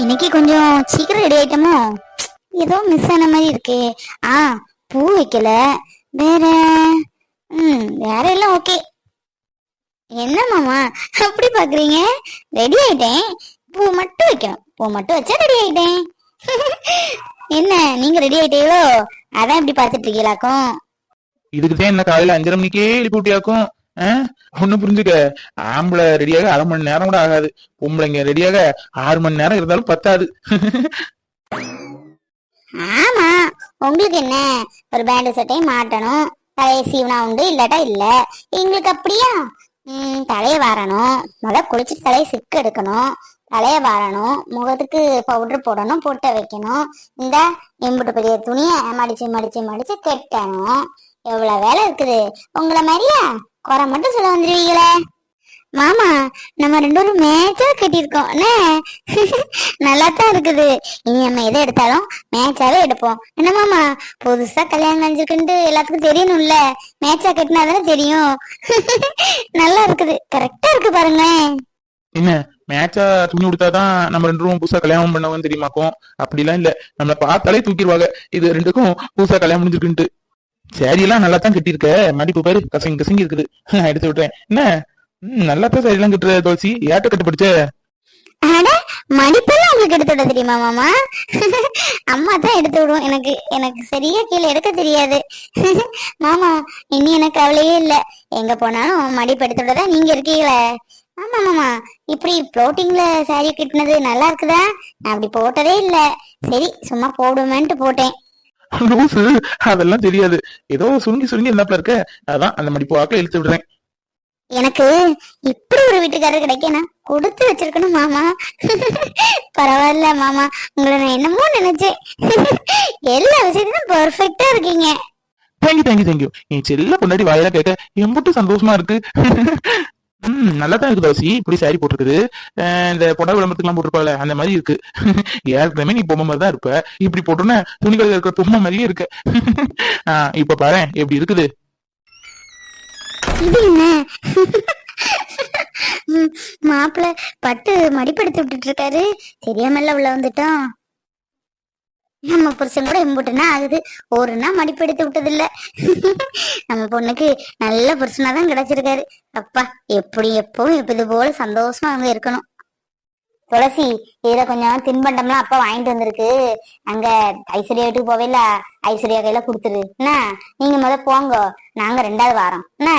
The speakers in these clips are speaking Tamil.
இன்னைக்கு கொஞ்சம் சீக்கிரம் ரெடி ஆயிட்டோமோ? ஏதோ மிஸ் ஆன மாதிரி இருக்கு. ஆ பூ வைக்கல. வேற? ம் வேற எல்லாம் ஓகே என்ன மாமா அப்படி பாக்குறீங்க? ரெடி ஆயிட்டேன். பூ மட்டும் வைக்கணும். பூ மட்டும் வச்சா ரெடி ஆயிட்டேன். என்ன நீங்க ரெடி ஆயிட்டீங்களோ? அதான் இப்படி பாத்துட்டு இருக்கீங்களாக்கும்? இதுக்குதான் என்ன காலையில அஞ்சரை மணிக்கே எழுப்பி விட்டியாக்கும்? ஒண்ணு புரிஞ்சுக்க. ஆம்பளை ரெடியாக அரை மணி நேரம் கூட ஆகாது. பொம்பளைங்க ரெடியாக ஆறு மணி நேரம் இருந்தாலும் பத்தாது. ஆமா. உங்களுக்கு என்ன? ஒரு பேண்ட் சட்டையும் மாட்டணும். தலையை சீவனா உண்டு இல்லாட்டா இல்ல. எங்களுக்கு அப்படியா? உம் தலைய வாரணும். முதல்ல குளிச்சுட்டு தலையை சிக்கு எடுக்கணும். தலைய வாரணும். முகத்துக்கு பவுடர் போடணும் பொட்டை வைக்கணும். இந்த எம்புட்டு பெரிய துணியை மடிச்சு மடிச்சு மடிச்சு கட்டணும் எவ்வளவு வேலை இருக்குது? உங்களை மாதிரியா? குறை மட்டும் சொல்ல வந்துருவீங்களே? மாமா நம்ம ரெண்டு பேரும் மேட்சா கட்டியிருக்கோம் என்ன நல்லா தான் இருக்குது. இனி நம்ம எதை எடுத்தாலும் மேட்சாவே எடுப்போம். என்ன மாமா புதுசா கல்யாணம் நினைச்சிருக்குன்ட்டு எல்லாத்துக்கும் தெரியணும்ல? மேட்சா கட்டினா தானே தெரியும். நல்லா இருக்குது. கரெக்டா இருக்கு பாருங்களேன். என்ன மேட்சா துணி கொடுத்தாதான் நம்ம ரெண்டு ரூம் புதுசா கல்யாணம் பண்ணவங்க தெரியுமாக்கும்? அப்படிலாம் இல்ல. நம்மள பார்த்தாலே தூக்கிடுவாங்க. இது ரெண்டுக்கும் புதுசா கல்யாணம் முடிஞ்சிருக்குன்ட்டு. சேரி எல்லாம் நல்லா தான் கட்டியிருக்க மடிப்பு பேரு கசங்கி கசங்கி இருக்குது. எடுத்து விட்டுறேன். என்ன? நல்லா தான் சேரி எல்லாம் கட்டுற துளசி. ஏட்ட கட்டு படிச்ச? அட மடிப்பெல்லாம் உங்களுக்கு எடுத்து விட தெரியுமா மாமா? அம்மா தான் எடுத்து விடும். எனக்கு எனக்கு சரியா கீழே எடுக்க தெரியாது. மாமா இனி எனக்கு கவலையே இல்ல. எங்க போனாலும் மடிப்பு எடுத்து விட தான் நீங்க இருக்கீங்களே. ஆமா மாமா. இப்படி ஃப்ளோட்டிங்ல சாரி கட்டினது நல்லா இருக்குதா? நான் அப்படி போட்டதே இல்ல. சரி சும்மா போடுமேன்ட்டு போட்டேன். லூசு அதெல்லாம் தெரியாது. ஏதோ சுருங்கி சுருங்கி இருந்தாப்ல இருக்க. அதான் அந்த மடிப்பு வாக்குல இழுத்து விடுறேன். எனக்கு இப்படி ஒரு வீட்டுக்காரர் கிடைக்க நான் கொடுத்து வச்சிருக்கணும் மாமா. பரவாயில்ல மாமா. உங்களை நான் என்னமோ நினைச்சேன். எல்லா விஷயத்திலும் பெர்ஃபெக்ட்டா இருக்கீங்க. தேங்க்யூ தேங்க்யூ தேங்க்யூ நீ செல்ல பொண்டாடி வாயில கேட்க எம்புட்டு சந்தோஷமா இருக்கு. ம் நல்லா தான் இருக்கு தோசி இப்படி சாரி போட்டிருக்குது. இந்த புடவை விளம்பரத்துக்குலாம் போட்டிருப்பால அந்த மாதிரி இருக்கு. ஏற்கனவே நீ பொம்மை மாதிரி தான் இருப்ப. இப்படி போட்டோன்னா துணிகள் இருக்கிற பொம்மை மாதிரியே இருக்கு. ஆஹ் இப்ப பாரு எப்படி இருக்குது? இது மாப்பிள்ளை பட்டு மடிப்படுத்தி விட்டுட்டு இருக்காரு. தெரியாமல்ல உள்ள வந்துட்டோம். நம்ம புருஷன் கூட எம்புட்டுனா ஆகுது. ஒருனா மடிப்பெடுத்து விட்டது இல்ல நம்ம பொண்ணுக்கு நல்ல புருஷனா தான் கிடைச்சிருக்காரு. அப்பா எப்படி எப்பவும் இப்ப இது போல சந்தோஷமா அவங்க இருக்கணும். துளசி இதுல கொஞ்சம் தின்பண்டம்லாம் அப்பா வாங்கிட்டு வந்திருக்கு. அங்க ஐஸ்வர்யா வீட்டுக்கு போவேல ஐஸ்வர்யா கையில கொடுத்துரு. என்ன நீங்க முத போங்க. நாங்க ரெண்டாவது வாரம். என்ன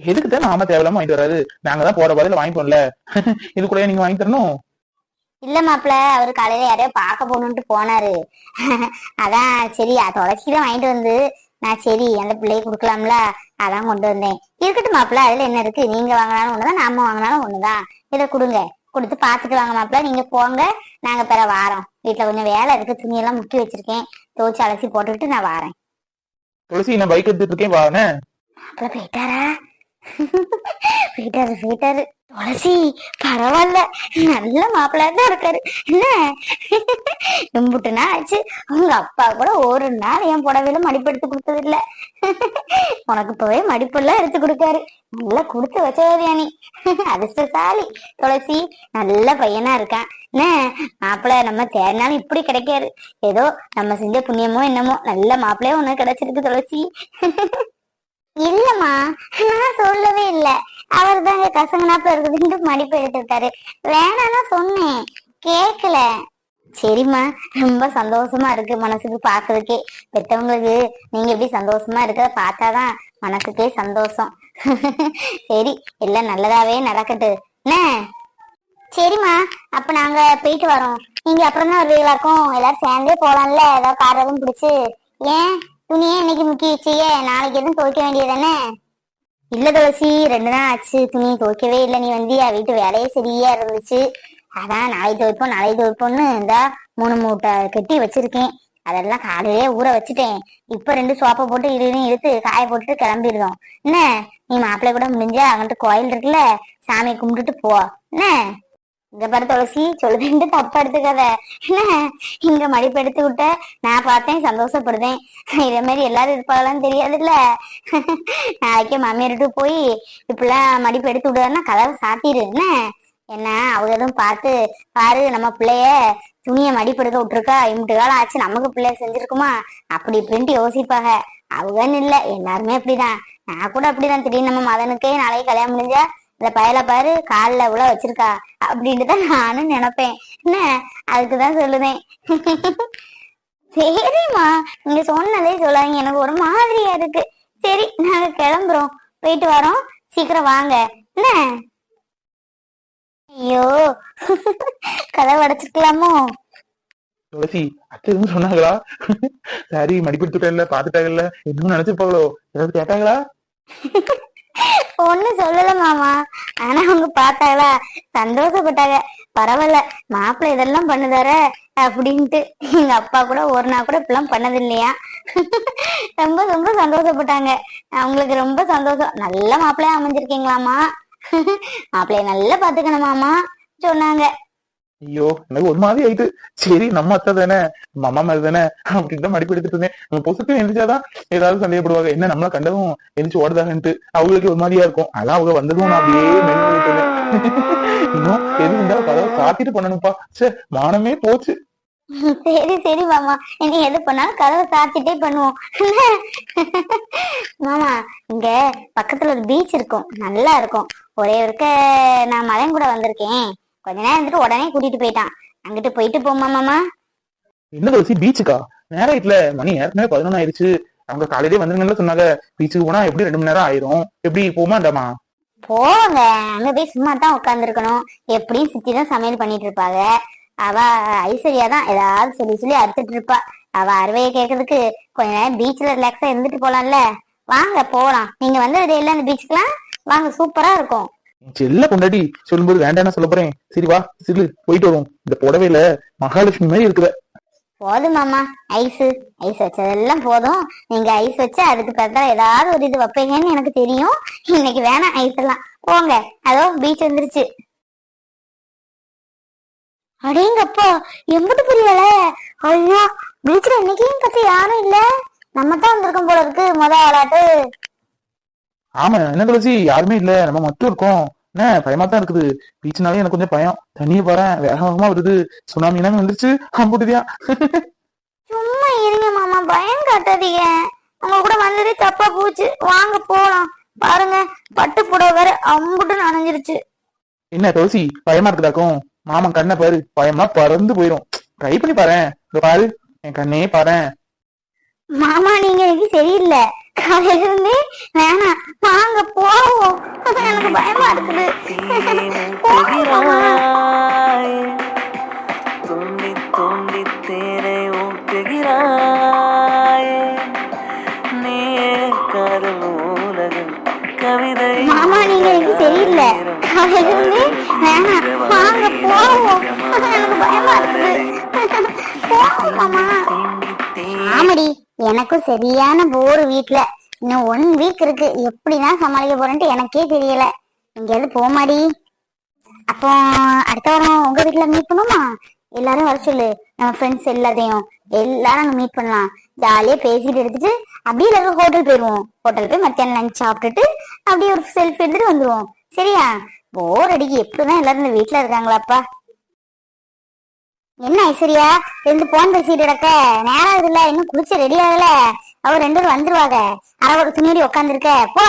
எதுக்கு தான் நாம தேவையில்லாம வாங்கிட்டு வராது. நாங்க தான் போற பதில வாங்கிப்போம்ல. இது கூட நீங்க வாங்கி தரணும். இல்ல மாப்பிள அவரு காலையில யாரையோ பார்க்க போகணும்ட்டு போனாரு. அதான் சரி துளசி தான் வாங்கிட்டு வந்து நான் சரி அந்த பிள்ளைக்கு கொடுக்கலாம்ல அதான் கொண்டு வந்தேன். இருக்கட்டும் மாப்பிள அதுல என்ன இருக்கு? நீங்க வாங்கினாலும் ஒண்ணுதான் நாம வாங்கினாலும் ஒண்ணுதான். இதை கொடுங்க. கொடுத்து பாத்துட்டு வாங்க மாப்பிள நீங்க போங்க. நாங்க பிற வாரோம். வீட்டுல கொஞ்சம் வேலை இருக்கு துணியெல்லாம் முக்கி வச்சிருக்கேன். துவச்சி அலசி போட்டுக்கிட்டு நான் வாரேன். துளசி நான் பைக் எடுத்துட்டு இருக்கேன் வானே மாப்பிள போயிட்டாரா? போயிட்டாரு போயிட்டாரு. துளசி பரவாயில்ல நல்ல மாப்பிள்ளை தான் இருக்காரு. என்ன? கும்பிட்டுனா ஆச்சு உங்க அப்பா கூட ஒரு நாள் என் புடவையில மடிப்பு எடுத்து கொடுத்தது இல்ல உனக்கு இப்பவே மடிப்பெல்லாம் எடுத்து கொடுக்காரு. நல்லா கொடுத்து வச்சவரியா நீ அதிர்ஷ்டசாலி. துளசி நல்ல பையனா இருக்கான். என்ன? மாப்பிள்ளை நம்ம தேடினாலும் இப்படி கிடைக்காரு ஏதோ நம்ம செஞ்ச புண்ணியமோ என்னமோ. நல்ல மாப்பிள்ளையோ ஒண்ணு கிடைச்சிருக்கு துளசி. இல்லம்மா நான் சொல்லவே இல்ல. அவர் தாங்க கசங்கனாப்ப இருக்குதுன்ட்டு மடிப்பு எடுத்துட்டாரு வேணாம்னா சொன்னேன். கேக்கல. சரிம்மா ரொம்ப சந்தோஷமா இருக்கு மனசுக்கு பாக்குறதுக்கே. பெத்தவங்களுக்கு நீங்க எப்படி சந்தோஷமா இருக்கிறத பார்த்தாதான் மனசுக்கே சந்தோஷம். சரி எல்லாம் நல்லதாவே நடக்கட்டு. என்ன? சரிம்மா அப்ப நாங்க போயிட்டு வரோம். நீங்க அப்புறம் தான் வருவீங்களாக்கும்? எல்லாரும் சேர்ந்தே போலாம்ல. ஏதாவது கார் எதுவும் பிடிச்சு? ஏன்? துணியே இன்னைக்கு முக்கி வச்சியே நாளைக்கு எதுவும் துவைக்க வேண்டியது தானே இல்ல துளசி ரெண்டு நாள் ஆச்சு. துணி துவைக்கவே இல்லை. நீ வந்தியா வீட்டு வேலையே சரியா இருந்துச்சு. அதான் நாளைக்கு துவைப்போம் நாளைக்கு துவைப்போம்னு இந்த மூணு மூட்டை கட்டி வச்சிருக்கேன். அதெல்லாம் காலையிலே ஊற வச்சுட்டேன். இப்ப ரெண்டு சோப்பை போட்டு இரு இழுத்து காய போட்டுட்டு கிளம்பிடுறோம். என்ன? நீ மாப்பிள்ளை கூட முடிஞ்சா அங்கிட்டு கோயில் இருக்குல்ல சாமி கும்பிட்டுட்டு போ. என்ன? இங்க பாரு துளசி சொல்லுதுன்ட்டு தப்பா எடுத்துக்காத. என்ன? இங்க மடிப்பு எடுத்து விட்ட. நான் பார்த்தேன் சந்தோஷப்படுதேன். இதே மாதிரி எல்லாரும் இருப்பாங்களான்னு தெரியாதுல்ல. நாளைக்கு மாமியார்ட்டு போய் இப்படிலாம் மடிப்பு எடுத்து விடுவாருன்னா கதவை சாத்திடு. என்ன? என்ன? அவங்க எதுவும் பார்த்து பாரு நம்ம பிள்ளைய துணியை மடிப்படுக்க விட்டுருக்கா. இம்பிட்டு காலம் ஆச்சு நமக்கு பிள்ளைய செஞ்சிருக்குமா? அப்படி இப்படின்ட்டு யோசிப்பாங்க. அவங்கன்னு இல்ல எல்லாருமே அப்படிதான். நான் கூட அப்படிதான். திடீர்னு நம்ம மதனுக்கே நாளைக்கு கல்யாணம் முடிஞ்சா இந்த பயல பாரு காலில் இவ்வளோ வச்சிருக்கா அப்படின்ட்டு தான் நானும் நினைப்பேன். என்ன? அதுக்குதான் சொல்லுவேன். சரிம்மா நீங்க சொன்னதே சொல்லாதீங்க. எனக்கு ஒரு மாதிரியா இருக்கு. சரி நாங்க கிளம்புறோம். போயிட்டு வரோம். சீக்கிரம் வாங்க. என்ன? ஐயோ கதை உடைச்சிருக்கலாமோ துளசி அத்தை எதுவும் சொன்னாங்களா? சரி மடிப்படுத்துட்டேன்ல பாத்துட்டாங்கல்ல எதுவும் நினைச்சிருப்பாங்களோ? ஏதாவது கேட்டாங்களா? ஒண்ணும் சொல்லல மாமா. ஆனா அவங்க பார்த்தாங்களா? சந்தோஷப்பட்டாங்க. பரவாயில்ல மாப்பிள்ளை இதெல்லாம் பண்ணுதார அப்படின்ட்டு. எங்க அப்பா கூட ஒரு நாள் கூட இப்பெல்லாம் பண்ணது இல்லையா ரொம்ப ரொம்ப சந்தோஷப்பட்டாங்க. அவங்களுக்கு ரொம்ப சந்தோஷம். நல்ல மாப்பிள்ளையா அமைஞ்சிருக்கீங்களாமா மாப்பிள்ளைய நல்லா பாத்துக்கணுமாமா சொன்னாங்க. ஐயோ எனக்கு ஒரு மாதிரி ஆயிட்டு சரி நம்ம அத்தை தானே நம்ம அம்மா மாதிரி தானே அப்படின்னு தான் மடிப்பு எடுத்துட்டு இருந்தேன். நம்ம பொசுக்கு எந்திரிச்சாதான் ஏதாவது சந்தேகப்படுவாங்க. என்ன நம்மள கண்டதும் எந்திரிச்சு ஓடுதாகன்ட்டு அவங்களுக்கு ஒரு மாதிரியா இருக்கும். அதான் அவங்க வந்ததும் நான் அப்படியே மெனு பண்ணிட்டு இன்னும் எது இருந்தாலும் கதவை சாத்திட்டு பண்ணணும்ப்பா. சே மானமே போச்சு. சரி சரி மாமா. இனி எது பண்ணாலும் கதவை சாத்திட்டே பண்ணுவோம். மாமா இங்க பக்கத்துல ஒரு பீச் இருக்கும். நல்லா இருக்கும். ஒரே ஒருக்க நான் மலையன் கூட வந்திருக்கேன். கொஞ்ச நேரம் இருந்துட்டு உடனே கூட்டிட்டு போயிட்டான். அங்கிட்டு போயிட்டு போமா மாமா என்ன துளசி பீச்சுக்கா நேரம் ஆயிட்டுல மணி ஏற்கனவே பதினொன்னு ஆயிடுச்சு. அவங்க காலையிலே வந்துருங்கன்னு சொன்னாங்க. பீச்சுக்கு போனா எப்படி ரெண்டு மணி நேரம் ஆயிரும்? எப்படி போமாண்டாமா? போங்க அங்க போய் சும்மா தான் உட்காந்துருக்கணும் எப்படியும் சித்தி தான் சமையல் பண்ணிட்டு இருப்பாங்க. அவ ஐஸ்வர்யா தான் ஏதாவது சொல்லி சொல்லி அறுத்துட்டு இருப்பா. அவ அறுவையை கேட்கறதுக்கு கொஞ்ச நேரம் பீச்ல ரிலாக்ஸா இருந்துட்டு போலாம்ல. வாங்க போலாம். நீங்க வந்தது இல்ல அந்த பீச்சுக்குலாம் வாங்க சூப்பரா இருக்கும். செல்ல பொண்டாட்டி சொல்லும்போது வேண்டாம் சொல்ல போறேன் சரி வா சில்லு போயிட்டு வருவோம். இந்த புடவையில மகாலட்சுமி மாதிரி இருக்குத போதும் மாமா. ஐஸ் ஐஸ் வச்சதெல்லாம் போதும். நீங்க ஐஸ் வச்சு அதுக்கு பார்த்தா ஏதாவது ஒரு இது வைப்பீங்கன்னு எனக்கு தெரியும். இன்னைக்கு வேணாம் ஐஸ் எல்லாம் போங்க. அதோ பீச் வந்துருச்சு. அடேங்கப்பா எம்பது புரியல ஐயோ பீச்ல இன்னைக்கும் பத்தி யாரும் இல்ல. நம்ம தான் வந்திருக்கோம் போல இருக்கு. முத விளையாட்டு ஆமா என்ன துளசி? யாருமே இல்ல. நம்ம மட்டும் இருக்கோம். என்ன பயமா தான் இருக்குது. பீச்னாலே எனக்கு கொஞ்சம் பயம். தண்ணியை பாரு வேக வேகமா வருது. சுனாமி எல்லாமே வந்துருச்சு. அம்புட்டுதியா? சும்மா இருங்க மாமா. பயம் காட்டாதீங்க. உங்க கூட வந்ததே தப்பா போச்சு. வாங்க போலாம். பாருங்க பட்டு புடவை வேற அம்புட்டு நனைஞ்சிருச்சு என்ன துளசி? பயமா இருக்குதாக்கும் மாமன் கண்ணை பாரு. பயமா பறந்து போயிரும். ட்ரை பண்ணி பாரு பாரு. என் கண்ணே பாரு மாமா நீங்க சரியில்லை. காலையில இருந்தே வேணாம். வாங்க போவோம். எனக்கு பயமா இருக்குது. துண்டி துண்டி தேனை ஊட்டுகிறாய் நீயே காதல் உலகம் கவிதை மாமா நீங்க எனக்கு சரியில்லை காலையில இருந்தே வேணாம். வாங்க போவோம். எனக்கு பயமா இருக்குது. போவோம் மாமா ஆமாடி. எனக்கும் சரியான போர் வீட்டுல இன்னும் ஒன் வீக் இருக்கு. எப்படிதான் சமாளிக்க போறேன்ட்டு எனக்கே தெரியல. எங்கேயாவது போமாடி. அப்போ அடுத்த வாரம் உங்க வீட்டுல மீட் பண்ணுமா? எல்லாரும் வர சொல்லு. நம்ம ஃப்ரெண்ட்ஸ் எல்லாத்தையும். எல்லாரும் அங்க மீட் பண்ணலாம். ஜாலியா பேசிட்டு எடுத்துட்டு அப்படியே எல்லாரும் ஹோட்டல் போயிருவோம். ஹோட்டல் போய் மத்தியானம் லஞ்ச் சாப்பிட்டுட்டு அப்படியே ஒரு செல்ஃபி எடுத்துட்டு வந்துருவோம். சரியா? போர் அடிக்கு. எப்படிதான் எல்லாரும் இந்த வீட்டுல இருக்காங்களாப்பா என்ன ஐஸ்வர்யா? ரெண்டு போன் பேசிட்டு கிடக்க. நேரம் ஆகுதுல்ல இன்னும் குளிச்சு ரெடி ஆகல. அவ ரெண்டு பேரும் வந்துருவாங்க. அரை ஒரு துணியோடி உட்காந்துருக்க போ.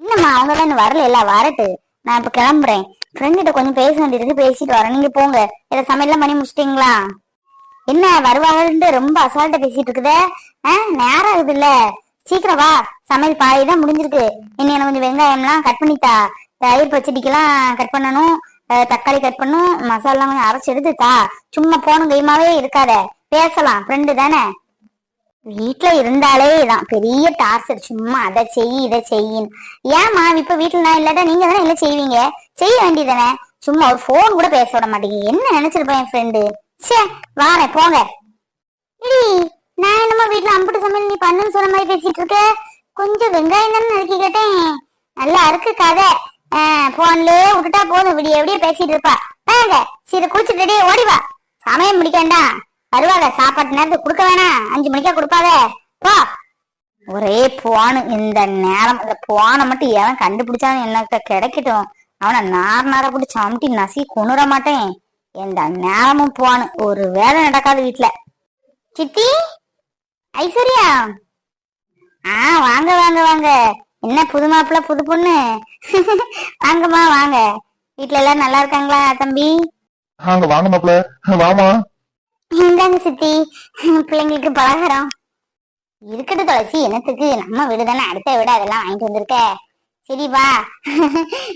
என்னம்மா அவங்க தான் இன்னும் வரல. இல்ல வரட்டு. நான் இப்ப கிளம்புறேன். ஃப்ரெண்ட் கிட்ட கொஞ்சம் பேச வேண்டியதுக்கு பேசிட்டு வரேன். நீங்க போங்க. இதை சமையல்லாம் பண்ணி முடிச்சிட்டீங்களா? என்ன வருவாங்கன்ட்டு ரொம்ப அசால்ட்டா பேசிட்டு இருக்குதே. ஆ, நேரம் ஆகுதுல்ல சீக்கிரம் வா. சமையல் பாதி தான் முடிஞ்சிருக்கு. இன்னும் எனக்கு கொஞ்சம் வெங்காயம்லாம் கட் பண்ணித்தா. தயிர் பச்சடிக்கெல்லாம் கட் பண்ணணும். தக்காளி கட் பண்ணும் மசாலா கொஞ்சம் அரைச்சு எடுத்துக்கா சும்மா போனும் கைமாவே இருக்காத. பேசலாம் ஃப்ரெண்டு தானே. வீட்டுல இருந்தாலே இதான் பெரிய டார்ச்சர் சும்மா அதை செய் இதை செய்யின்னு. ஏமா இப்ப வீட்டுல நான் இல்லாட்டா நீங்க தானே இல்ல செய்வீங்க? செய்ய வேண்டியதானே சும்மா ஒரு ஃபோன் கூட பேச விட மாட்டீங்க. என்ன நினைச்சிருப்பேன் என் ஃப்ரெண்டு சே வாரேன் போங்க. இடி நான் என்னமோ வீட்டுல அம்புட்டு சமையல் நீ பண்ணுன்னு சொன்ன மாதிரி பேசிட்டு இருக்க. கொஞ்சம் வெங்காயம் தானே நறுக்கி கேட்டேன். நல்லா இருக்கு கதை. போன்லயே விட்டுட்டா போதும். விடிய விடிய பேசிட்டு இருப்பா. வாங்க சரி குளிச்சுட்டு ஓடி வா. சமயம் முடிக்கண்டா பரவாயில்ல சாப்பாட்டு நேரத்துக்கு கொடுக்க வேணாம். அஞ்சு மணிக்கா கொடுப்பாத போ. ஒரே போனு இந்த நேரம். இந்த போனை மட்டும் எவன் கண்டுபிடிச்சாலும் எனக்கு கிடைக்கட்டும். அவனை நார் நார போட்டு சமட்டி நசி கொண்டுட மாட்டேன். எந்த நேரமும் போனு. ஒரு வேலை நடக்காது வீட்டுல சித்தி? ஐஸ்வர்யா? ஆ வாங்க வாங்க வாங்க. என்ன புது மாப்பிள்ள புது பொண்ணு? வாங்கம்மா வாங்க. வீட்ல எல்லாம் நல்லா இருக்காங்களா தம்பி? அங்க வாங்க மாப்ள வாமா இந்தாங்க சித்தி. பிள்ளைங்களுக்கு பலகாரம். இருக்கட்டும் துளசி என்னத்துக்கு? நம்ம வீடு தானே. அடுத்த வீடு அதெல்லாம் வாங்கிட்டு வந்திருக்க. சரி வா.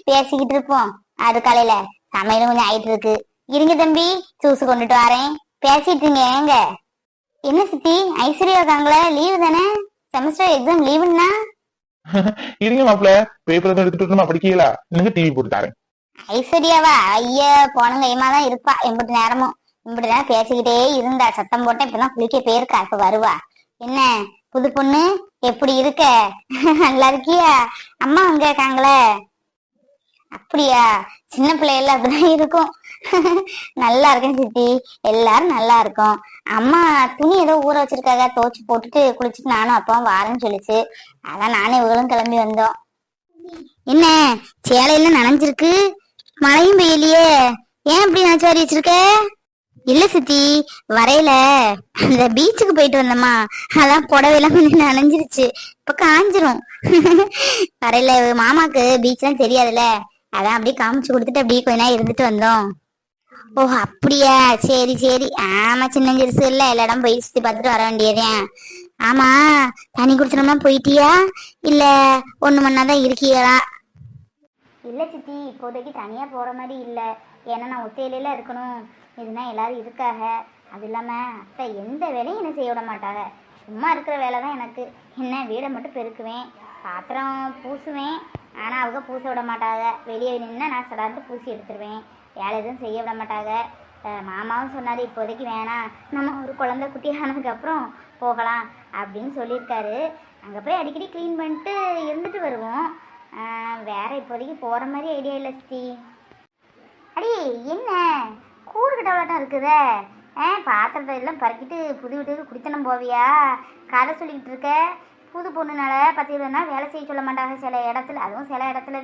பேசிக்கிட்டு இருப்போம். அது காலையில. சமையலும் கொஞ்சம் ஆயிட்டு இருக்கு. இருங்க தம்பி. ஜூஸ் கொண்டுட்டு வரேன். பேசிட்டு இருங்க ஏங்க. என்ன சித்தி? ஐஸ்வர்யா இருக்காங்களே. லீவு தானே? செமஸ்டர் எக்ஸாம் லீவுன்னா இருங்க மாப்பிள்ள பேப்பர் எதுவும் எடுத்துட்டு வரணுமா? படிக்கீங்களா? நீங்க டிவி போட்டு ஐஸ்வர்யாவா? ஐயா போன ஏமா தான் இருப்பா. எம்பிட்டு நேரமும். இம்பிட்டு நேரம் பேசிக்கிட்டே இருந்தா. சத்தம் போட்டா இப்பதான் குளிக்க போயிருக்கா இப்ப வருவா. என்ன புது பொண்ணு? எப்படி இருக்க? நல்லா இருக்கியா? அம்மா அங்க இருக்காங்களே? அப்படியா? சின்ன பிள்ளைகள் அப்படிதான் இருக்கும். நல்லா இருக்கேன் சித்தி. எல்லாரும் நல்லா இருக்கோம். அம்மா துணி ஏதோ ஊற வச்சிருக்காங்க துவைச்சு போட்டுட்டு குளிச்சுட்டு நானும் அப்பாவும் வாரேன்னு சொல்லிச்சு. அதான் நானே இவளும் கிளம்பி வந்தோம். என்ன? சேலையெல்லாம் நனைஞ்சிருக்கு? மழையும் பெய்யலையே. ஏன் இப்படி நினைச்சு வாரி வச்சிருக்க? இல்ல சித்தி வரையில. அந்த பீச்சுக்கு போயிட்டு வந்தோமா அதான் புடவையெல்லாம் கொஞ்சம் நனைஞ்சிருச்சு. இப்ப காஞ்சிரும். வரையில மாமாக்கு பீச்லாம் தெரியாதுல்ல. அதான் அப்படியே காமிச்சு கொடுத்துட்டு அப்படியே கொஞ்ச நேரம் இருந்துட்டு வந்தோம். ஓ அப்படியா? சரி சரி. ஆமா சின்ன சிறுசு இல்ல. எல்லா இடம் போய் சுத்தி பார்த்துட்டு வர வேண்டியதேன் ஆமா தனி குடிச்சனமா போயிட்டியா? இல்ல ஒண்ணு மண்ணாதான் இருக்கீங்களா இல்ல சித்தி. இப்போதைக்கு தனியா போற மாதிரி இல்ல. ஏன்னா நான் ஒத்தையில இருக்கணும். இதுனா எல்லாரும் இருக்காக அது இல்லாம அத்தை எந்த வேலையும் என்ன செய்ய விட மாட்டாங்க. சும்மா இருக்கிற வேலை தான் எனக்கு. என்ன வீடை மட்டும் பெருக்குவேன். பாத்திரம் பூசுவேன். ஆனா அவங்க பூச விட மாட்டாங்க. வெளியே நின்று நான் சடார்ந்து பூசி எடுத்துருவேன். வேலை எதுவும் செய்ய விட மாட்டாங்க. மாமாவும் சொன்னார் இப்போதைக்கு வேணாம். நம்ம ஒரு குழந்த குட்டி ஆனதுக்கப்புறம் போகலாம் அப்படின்னு சொல்லியிருக்காரு. அங்கே போய் அடிக்கடி க்ளீன் பண்ணிட்டு இருந்துட்டு வருவோம். வேறு இப்போதைக்கு போகிற மாதிரி ஐடியா இல்லை சித்தி. அடி என்ன? கூறு விளாட்டம் இருக்குதே. ஆ பாத்திரத்தை எல்லாம் பறக்கிட்டு புது வீட்டுக்கு குடித்தனம் போவியா? கதை சொல்லிக்கிட்டு இருக்க. புது பொண்ணுனால பத்து இருபது நாள் வேலை செய்ய சொல்ல மாட்டாங்க சில இடத்துல. அதுவும் சில இடத்துல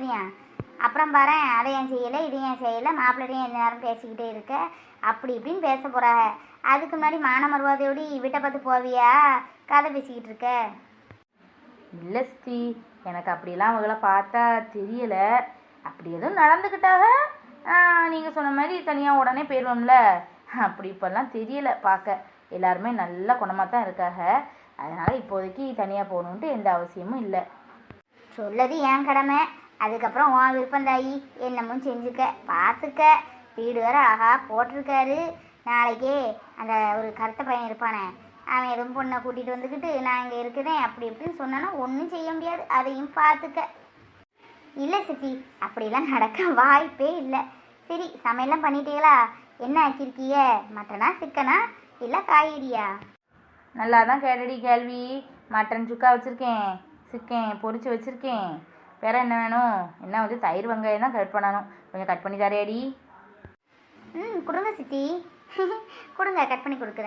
அப்புறம் பாரு அதை ஏன் செய்யலை இது ஏன் செய்யலை மாப்பிள்ளையும் எந்த நேரம் பேசிக்கிட்டே இருக்க? அப்படி இப்படின்னு பேச போகிறாங்க அதுக்கு முன்னாடி மான மருவாதையோடி வீட்டை பார்த்து போவியா? கதை பேசிக்கிட்டு இருக்க. இல்லை ஸ்ரீ எனக்கு அப்படிலாம் அவங்கள பார்த்தா தெரியல. அப்படி எதுவும் நடந்துக்கிட்டாக? நீங்கள் சொன்ன மாதிரி தனியாக உடனே போயிடுவோம்ல. அப்படி இப்போல்லாம் தெரியல பார்க்க. எல்லாருமே நல்ல குணமாக தான் இருக்காக. அதனால் இப்போதைக்கு தனியாக போகணுன்ட்டு எந்த அவசியமும் இல்லை. சொல்லது என் கடமை? அதுக்கப்புறம் உன் விருப்பம் தாயி என்னமும் செஞ்சுக்க பார்த்துக்க வீடு வேற அழகா போட்டிருக்காரு. நாளைக்கே அந்த ஒரு கருத்த பையன் இருப்பானே அவன் எதுவும் பொண்ணை கூட்டிகிட்டு வந்துக்கிட்டு நான் இங்கே இருக்கிறேன் அப்படி இப்படின்னு சொன்னோன்னா ஒன்றும் செய்ய முடியாது. அதையும் பார்த்துக்க இல்லை சித்தி அப்படிலாம் நடக்க வாய்ப்பே இல்லை. சரி சமையல்லாம் பண்ணிட்டீங்களா? என்ன ஆக்கியிருக்கீங்க? மட்டனா சிக்கனா? இல்லை காய்கறியா? நல்லா தான் கேட்டடி கேள்வி. மட்டன் சுக்கா வச்சுருக்கேன் சிக்கன் பொரிச்சு வச்சுருக்கேன். வேற என்ன வேணும்? என்ன வந்து தயிர் வெங்காயம் தான் கட் பண்ணணும். கொஞ்சம் கட் பண்ணி தரேடி ம் கொடுங்க சித்தி. கொடுங்க கட் பண்ணி கொடுக்குறேன்.